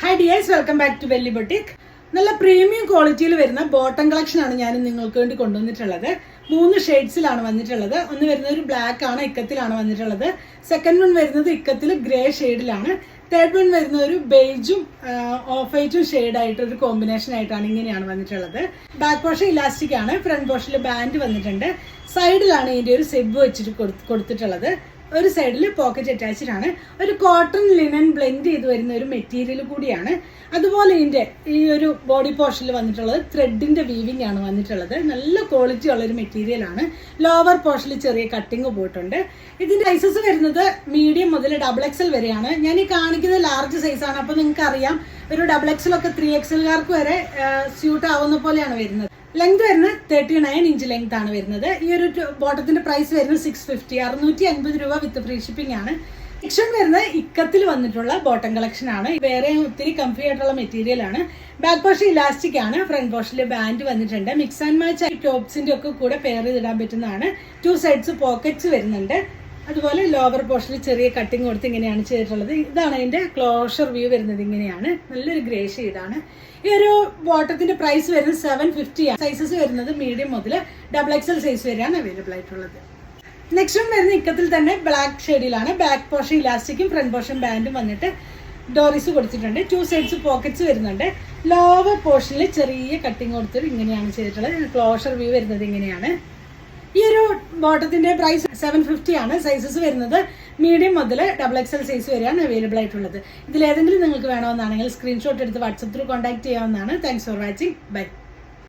Hi dears welcome back to Velli boutique നല്ല premium ക്വാളിറ്റിയിൽ വരുന്ന ബോട്ടം കളക്ഷൻ ആണ് ഞാൻ നിങ്ങൾക്ക് വേണ്ടി കൊണ്ടുവന്നിട്ടുള്ളത്. മൂന്ന് ഷെയ്ഡ്സിലാണ് വന്നിട്ടുള്ളത്. ഒന്ന് വരുന്നത് ഒരു ബ്ലാക്ക് ആണ് ഇക്കത്തിലാണ് വന്നിട്ടുള്ളത്. സെക്കൻഡ് വൺ വരുന്നത് ഇക്കത്തിൽ ഗ്രേ ഷെയ്ഡിലാണ് തേർഡ് വൺ വരുന്ന ഒരു ബേജും ഓഫ് വൈറ്റും ഷെയ്ഡ് ആയിട്ട് ഒരു കോമ്പിനേഷൻ ആയിട്ടാണ് ഇങ്ങനെയാണ് വന്നിട്ടുള്ളത്. ബാക്ക് പോർഷൻ ഇലാസ്റ്റിക് ആണ്. ഫ്രണ്ട് പോർഷനിൽ ബാൻഡ് വന്നിട്ടുണ്ട്. സൈഡിലാണ് ഇതിന്റെ ഒരു സെബ് വെച്ചിട്ട് കൊടുത്തിട്ടുള്ളത്. ഒരു സൈഡിൽ പോക്കറ്റ് അറ്റാച്ച്ഡ് ആണ്. ഒരു കോട്ടൺ ലിനൻ ബ്ലെൻഡ് ചെയ്ത് വരുന്ന ഒരു മെറ്റീരിയൽ കൂടിയാണ്. അതുപോലെ ഇതിന്റെ ഈ ഒരു ബോഡി പോർഷനിൽ വന്നിട്ടുള്ളത് ത്രെഡിന്റെ വീവിംഗ് ആണ് വന്നിട്ടുള്ളത്. നല്ല ക്വാളിറ്റി ഉള്ള ഒരു മെറ്റീരിയൽ ആണ്. ലോവർ പോർഷനിൽ ചെറിയ കട്ടിങ് പോയിട്ടുണ്ട്. ഇതിന്റെ സൈസസ് വരുന്നത് മീഡിയം മുതൽ ഡബിൾ എക്സൽ വരെയാണ്. ഞാൻ ഈ കാണിക്കുന്നത് ലാർജ് സൈസാണ് അപ്പോൾ നിങ്ങൾക്ക് അറിയാം ഒരു ഡബിൾ എക്സൽ ഒക്കെ ത്രീ എക്സൽകാർക്ക് വരെ സ്യൂട്ട് ആവുന്ന പോലെയാണ് വരുന്നത്. ലെങ്ത് വരുന്നത് തേർട്ടി നയൻ ഇഞ്ച് ലെങ്ത് ആണ് വരുന്നത്. ഈ ഒരു ബോട്ടത്തിന്റെ പ്രൈസ് വരുന്നത് സിക്സ് ഫിഫ്റ്റി അറുന്നൂറ്റി അൻപത് രൂപ വിത്ത് ഫ്രീ ഷിപ്പിംഗ് ആണ്. സെക്ഷൻ വരുന്നത് ഇക്കത്തിൽ വന്നിട്ടുള്ള ബോട്ടം കളക്ഷൻ ആണ്. വേറെ ഒത്തിരി കംഫി ആയിട്ടുള്ള മെറ്റീരിയൽ ആണ്. ബാക്ക് പോർഷൻ ഇലാസ്റ്റിക് ആണ്. ഫ്രണ്ട് പോർഷനിൽ ബാൻഡ് വന്നിട്ടുണ്ട്. മിക്സ് ആൻഡ് മാച്ച് ആയി ടോപ്സിന്റെ ഒക്കെ കൂടെ പെയർ ചെയ്തിടാൻ പറ്റുന്നതാണ്. ടു സൈഡ്സ് പോക്കറ്റ്സ് വരുന്നുണ്ട്. അതുപോലെ ലോവർ പോർഷനിൽ ചെറിയ കട്ടിങ് കൊടുത്ത് ഇങ്ങനെയാണ് ചെയ്തിട്ടുള്ളത്. ഇതാണ് അതിന്റെ ക്ലോഷർ വ്യൂ വരുന്നത്. ഇങ്ങനെയാണ്. നല്ലൊരു ഗ്രേ ഷെയ്ഡാണ് ഈ ഒരു ബോട്ടത്തിന്റെ പ്രൈസ് വരുന്നത് സെവൻ ഫിഫ്റ്റിയാണ് സൈസസ് വരുന്നത് മീഡിയം മുതൽ ഡബിൾ എക്സൽ സൈസ് വരെയാണ് അവൈലബിൾ ആയിട്ടുള്ളത്. നെക്സ്റ്റ് വരുന്ന ഇക്കത്തിൽ തന്നെ ബ്ലാക്ക് ഷെയ്ഡിലാണ് ബാക്ക് പോർഷൻ ഇലാസ്റ്റിക്കും ഫ്രണ്ട് പോർഷൻ ബാൻഡും വന്നിട്ട് ഡോറീസ് കൊടുത്തിട്ടുണ്ട്. ടു സൈഡ്സ് പോക്കറ്റ്സ് വരുന്നുണ്ട്. ലോവർ പോർഷനിൽ ചെറിയ കട്ടിങ് കൊടുത്തിട്ട് ഇങ്ങനെയാണ് ചെയ്തിട്ടുള്ളത്. ക്ലോഷർ വ്യൂ വരുന്നത് ഇങ്ങനെയാണ്. ഈ ഒരു ബോട്ടത്തിന്റെ പ്രൈസ് സെവൻ ഫിഫ്റ്റി ആണ്. സൈസസ് വരുന്നത് മീഡിയം മുതൽ ഡബിൾ എക്സൽ സൈസ് വരെയാണ് അവൈലബിൾ ആയിട്ടുള്ളത്. ഇതിൽ ഏതെങ്കിലും നിങ്ങൾക്ക് വേണമെന്നാണെങ്കിൽ സ്ക്രീൻഷോട്ട് എടുത്ത് വാട്സപ്പ് ത്രൂ കോൺടാക്ട് ചെയ്യാവുന്നതാണ്. Thanks for watching bye